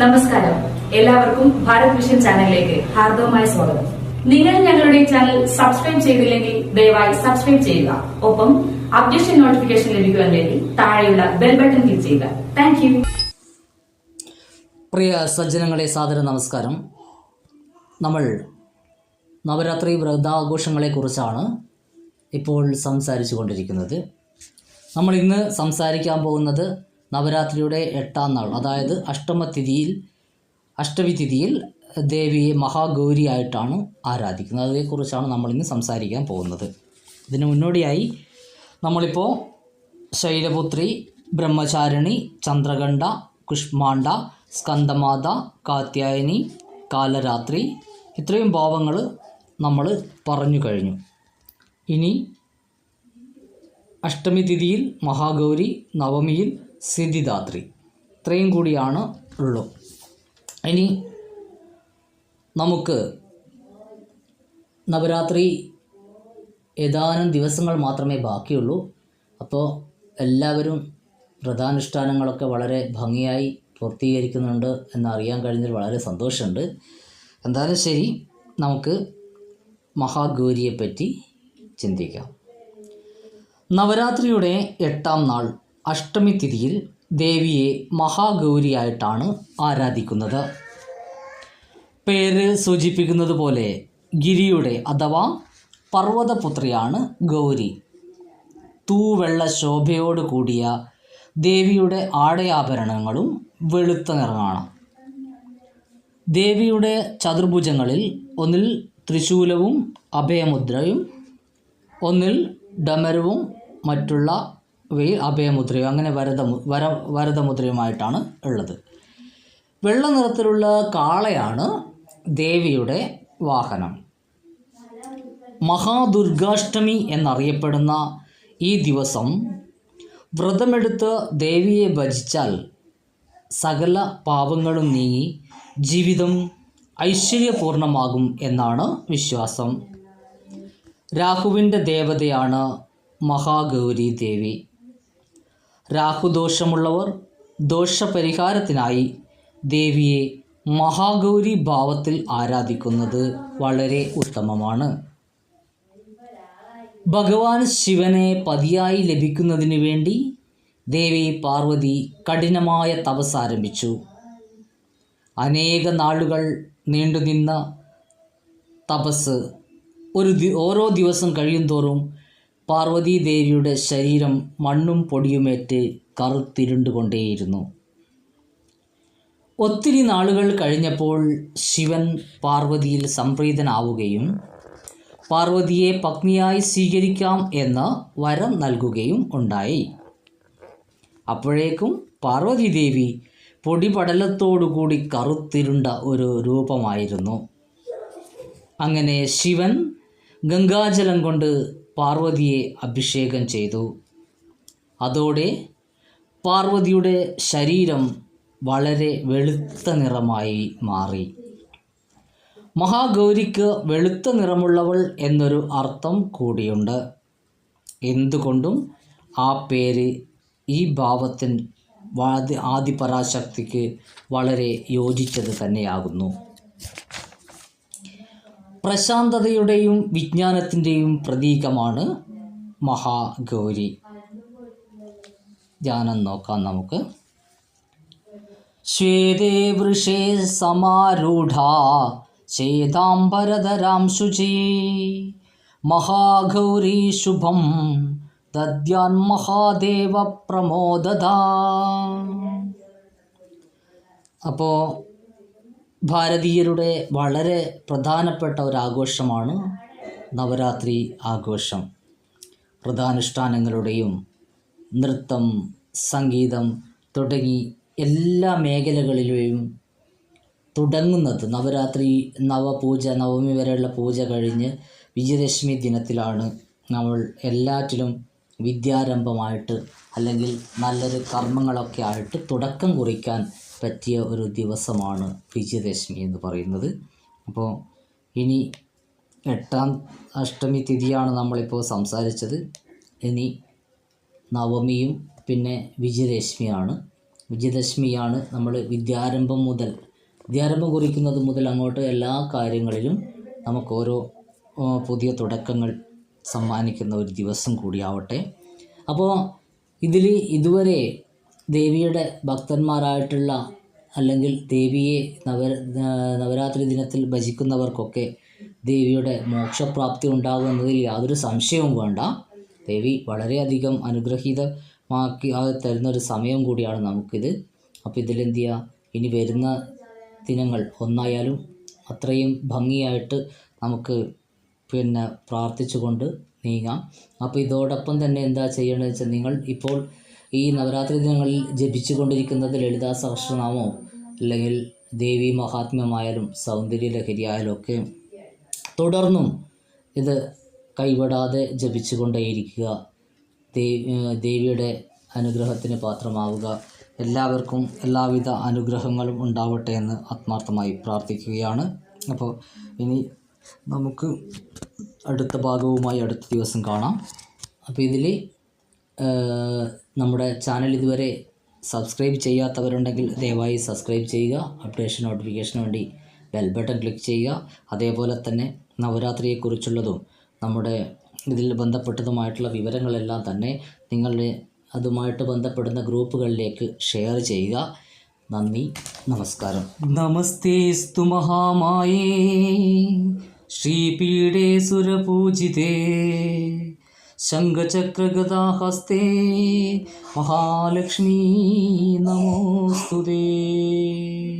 നമസ്കാരം. എല്ലാവർക്കും ഭാരത് വിഷൻ ചാനലിലേക്ക് ഹാർദവമായ സ്വാഗതം. നിങ്ങൾ ഞങ്ങളുടെ ചാനൽ സബ്സ്ക്രൈബ് ചെയ്തില്ലെങ്കിൽ ദയവായി സബ്സ്ക്രൈബ് ചെയ്യുക. ഒപ്പം അപ്ഡേഷൻ നോട്ടിഫിക്കേഷൻ ലഭിക്കുവാൻ വേണ്ടി താഴെയുള്ള ബെൽ ബട്ടൺ ക്ലിക്ക് ചെയ്യുക. താങ്ക് പ്രിയ സജ്ജനങ്ങളെ സാദര നമസ്കാരം. നമ്മൾ നവരാത്രി വ്രതാഘോഷങ്ങളെക്കുറിച്ചാണ് ഇപ്പോൾ സംസാരിച്ചു കൊണ്ടിരിക്കുന്നത്. നമ്മൾ ഇന്ന് സംസാരിക്കാൻ പോകുന്നത് നവരാത്രിയുടെ എട്ടാം നാൾ അതായത് അഷ്ടമതിഥിയിൽ അഷ്ടമി തിഥിയിൽ ദേവിയെ മഹാഗൗരിയായിട്ടാണ് ആരാധിക്കുന്നത്. അതേക്കുറിച്ചാണ് നമ്മളിന്ന് സംസാരിക്കാൻ പോകുന്നത്. ഇതിന് മുന്നോടിയായി നമ്മളിപ്പോൾ ശൈലപുത്രി ബ്രഹ്മചാരിണി ചന്ദ്രകണ്ഠ കുഷ്മാണ്ഡ സ്കന്ദമാത കാത്യായനി കാലരാത്രി ഇത്രയും ഭാവങ്ങൾ നമ്മൾ പറഞ്ഞു കഴിഞ്ഞു. ഇനി അഷ്ടമി തിഥിയിൽ മഹാഗൗരി നവമിയിൽ സിദ്ധിദാത്രി. ഇത്രയും കൂടിയാണ് ഉള്ളൂ. ഇനി നമുക്ക് നവരാത്രി ഏതാനും ദിവസങ്ങൾ മാത്രമേ ബാക്കിയുള്ളൂ. അപ്പോൾ എല്ലാവരും വ്രതാനുഷ്ഠാനങ്ങളൊക്കെ വളരെ ഭംഗിയായി പൂർത്തീകരിക്കുന്നുണ്ട് എന്നറിയാൻ കഴിഞ്ഞതിൽ വളരെ സന്തോഷമുണ്ട്. എന്തായാലും ശരി നമുക്ക് മഹാഗൗരിയെപ്പറ്റി ചിന്തിക്കാം. നവരാത്രിയുടെ എട്ടാം നാൾ അഷ്ടമി തിഥിയിൽ ദേവിയെ മഹാഗൗരിയായിട്ടാണ് ആരാധിക്കുന്നത്. പേര് സൂചിപ്പിക്കുന്നത് പോലെ ഗിരിയുടെ അഥവാ പർവതപുത്രിയാണ് ഗൗരി. തൂവെള്ള ശോഭയോട് കൂടിയ ദേവിയുടെ ആടയാഭരണങ്ങളും വെളുത്ത നിറമാണ് ദേവിയുടെ ചതുർഭുജങ്ങളിൽ ഒന്നിൽ ത്രിശൂലവും അഭയമുദ്രയും ഒന്നിൽ ഡമരവും മറ്റുള്ളവയിൽ അഭയമുദ്രയോ അങ്ങനെ വരദ വര വരദമുദ്രയുമായിട്ടാണ് ഉള്ളത്. വെള്ള നിറത്തിലുള്ള കാളയാണ് ദേവിയുടെ വാഹനം. മഹാദുർഗാഷ്ടമി എന്നറിയപ്പെടുന്ന ഈ ദിവസം വ്രതമെടുത്ത് ദേവിയെ ഭജിച്ചാൽ സകല പാപങ്ങളും നീങ്ങി ജീവിതം ഐശ്വര്യപൂർണമാകും എന്നാണ് വിശ്വാസം. രാഹുവിന്റെ ദേവതയാണ് മഹാഗൗരി ദേവി രാഹുദോഷമുള്ളവർ ദോഷപരിഹാരത്തിനായി ദേവിയെ മഹാഗൗരി ഭാവത്തിൽ ആരാധിക്കുന്നത് വളരെ ഉത്തമമാണ്. ഭഗവാൻ ശിവനെ പതിയായി ലഭിക്കുന്നതിനു വേണ്ടി ദേവി പാർവതി കഠിനമായ തപസ് ആരംഭിച്ചു. അനേക നാളുകൾ നീണ്ടുനിന്ന തപസ് ഒരു ഓരോ ദിവസം കഴിയുന്തോറും പാർവതീ ദേവിയുടെ ശരീരം മണ്ണും പൊടിയുമേറ്റ് കറുത്തിരുണ്ടുകൊണ്ടേയിരുന്നു. ഒത്തിരി നാളുകൾ കഴിഞ്ഞപ്പോൾ ശിവൻ പാർവതിയിൽ സംപ്രീതനാവുകയും പാർവതിയെ പത്നിയായി സ്വീകരിക്കാം എന്ന് വരം നൽകുകയും ഉണ്ടായി. അപ്പോഴേക്കും പാർവതി ദേവി പൊടിപടലത്തോടുകൂടി കറുത്തിരുണ്ട ഒരു രൂപമായിരുന്നു. അങ്ങനെ ശിവൻ ഗംഗാജലം കൊണ്ട് പാർവതിയെ അഭിഷേകം ചെയ്തു. അതോടെ പാർവതിയുടെ ശരീരം വളരെ വെളുത്ത നിറമായി മാറി. മഹാഗൗരിക്ക് വെളുത്ത നിറമുള്ളവൾ എന്നൊരു അർത്ഥം കൂടിയുണ്ട്. എന്തുകൊണ്ടും ആ പേര് ഈ ഭാവത്തിൻ ആദി ആദിപരാശക്തിക്ക് വളരെ യോജിച്ചത് തന്നെയാകുന്നു. പ്രശാന്തതയുടെയും വിജ്ഞാനത്തിന്റെയും പ്രതീകമാണ് മഹാഗൗരി. ധ്യാനം നോക്കാം നമുക്ക്. ശ്വേതേ വൃഷേ സമാരൂഢ ശ്വേതാംബരധരാം ശുചി. മഹാഗൗരി ശുഭം ദദ്യാൻ മഹാദേവ പ്രമോദത അപ്പോൾ ഭാരതീയരുടെ വളരെ പ്രധാനപ്പെട്ട ഒരു ആഘോഷമാണ് നവരാത്രി ആഘോഷം. വ്രതാനുഷ്ഠാനങ്ങളുടെയും നൃത്തം സംഗീതം തുടങ്ങി എല്ലാ മേഖലകളിലെയും തുടങ്ങുന്നത് നവരാത്രി നവപൂജ നവമി വരെയുള്ള പൂജ കഴിഞ്ഞ് വിജയദശമി ദിനത്തിലാണ് നമ്മൾ എല്ലാറ്റിലും വിദ്യാരംഭമായിട്ട് അല്ലെങ്കിൽ നല്ലൊരു കർമ്മങ്ങളൊക്കെ ആയിട്ട് തുടക്കം കുറിക്കാൻ പറ്റിയ ഒരു ദിവസമാണ് വിജയദശമി എന്ന് പറയുന്നത്. അപ്പോൾ ഇനി എട്ടാം അഷ്ടമി തിഥിയാണ് നമ്മളിപ്പോൾ സംസാരിച്ചത്. ഇനി നവമിയും പിന്നെ വിജയദശമിയാണ് വിജയദശമിയാണ് നമ്മൾ വിദ്യാരംഭം മുതൽ വിദ്യാരംഭം കുറിക്കുന്നത് മുതൽ അങ്ങോട്ട് എല്ലാ കാര്യങ്ങളിലും നമുക്ക് ഓരോ പുതിയ തുടക്കങ്ങൾ സമ്മാനിക്കുന്ന ഒരു ദിവസം കൂടിയാവട്ടെ. അപ്പോൾ ഇതിൽ ഇതുവരെ ദേവിയുടെ ഭക്തന്മാരായിട്ടുള്ള അല്ലെങ്കിൽ ദേവിയെ നവ നവരാത്രി ദിനത്തിൽ ഭജിക്കുന്നവർക്കൊക്കെ ദേവിയുടെ മോക്ഷപ്രാപ്തി ഉണ്ടാകുന്നതിൽ യാതൊരു സംശയവും വേണ്ട. ദേവി വളരെയധികം അനുഗ്രഹീതമാക്കി തരുന്ന ഒരു സമയം കൂടിയാണ് നമുക്കിത്. അപ്പോൾ ഇതിലെന്ത് ചെയ്യുക ഇനി വരുന്ന ദിനങ്ങൾ ഒന്നായാലും അത്രയും ഭംഗിയായിട്ട് നമുക്ക് പിന്നെ പ്രാർത്ഥിച്ചുകൊണ്ട് നീങ്ങാം. അപ്പോൾ ഇതോടൊപ്പം തന്നെ എന്താ ചെയ്യേണ്ടതെന്ന് വെച്ചാൽ നിങ്ങൾ ഇപ്പോൾ ഈ നവരാത്രി ദിനങ്ങളിൽ ജപിച്ചു കൊണ്ടിരിക്കുന്നത് ലളിതാ സഹസ്രനാമോ അല്ലെങ്കിൽ ദേവി മഹാത്മ്യമായാലും സൗന്ദര്യ ലഹരിയായാലും ഒക്കെ തുടർന്നും ഇത് കൈവിടാതെ ജപിച്ചുകൊണ്ടേയിരിക്കുക. കൊണ്ടേയിരിക്കുക ദേവിയുടെ അനുഗ്രഹത്തിന് പാത്രമാവുക. എല്ലാവർക്കും എല്ലാവിധ അനുഗ്രഹങ്ങളും ഉണ്ടാവട്ടെ എന്ന് ആത്മാർത്ഥമായി പ്രാർത്ഥിക്കുകയാണ്. അപ്പോൾ ഇനി നമുക്ക് അടുത്ത ഭാഗവുമായി അടുത്ത ദിവസം കാണാം. അപ്പോൾ ഇതിൽ നമ്മുടെ ചാനൽ ഇതുവരെ സബ്സ്ക്രൈബ് ചെയ്യാത്തവരുണ്ടെങ്കിൽ ദയവായി സബ്സ്ക്രൈബ് ചെയ്യുക അപ്ഡേഷൻ നോട്ടിഫിക്കേഷന് വേണ്ടി ബെൽ ബട്ടൺ ക്ലിക്ക് ചെയ്യുക. അതേപോലെ തന്നെ നവരാത്രിയെക്കുറിച്ചുള്ളതും നമ്മുടെ ഇതിൽ ബന്ധപ്പെട്ടതുമായിട്ടുള്ള വിവരങ്ങളെല്ലാം തന്നെ നിങ്ങളുടെ അതുമായിട്ട് ബന്ധപ്പെടുന്ന ഗ്രൂപ്പുകളിലേക്ക് ഷെയർ ചെയ്യുക. നന്ദി നമസ്കാരം. നമസ്തേസ്തു മഹാമായേ ശ്രീപീഠേ സുരപൂജിതേ ശംഖചക്രഗദാഹസ്തേ. മഹാലക്ഷ്മീ നമോസ്തുതേ.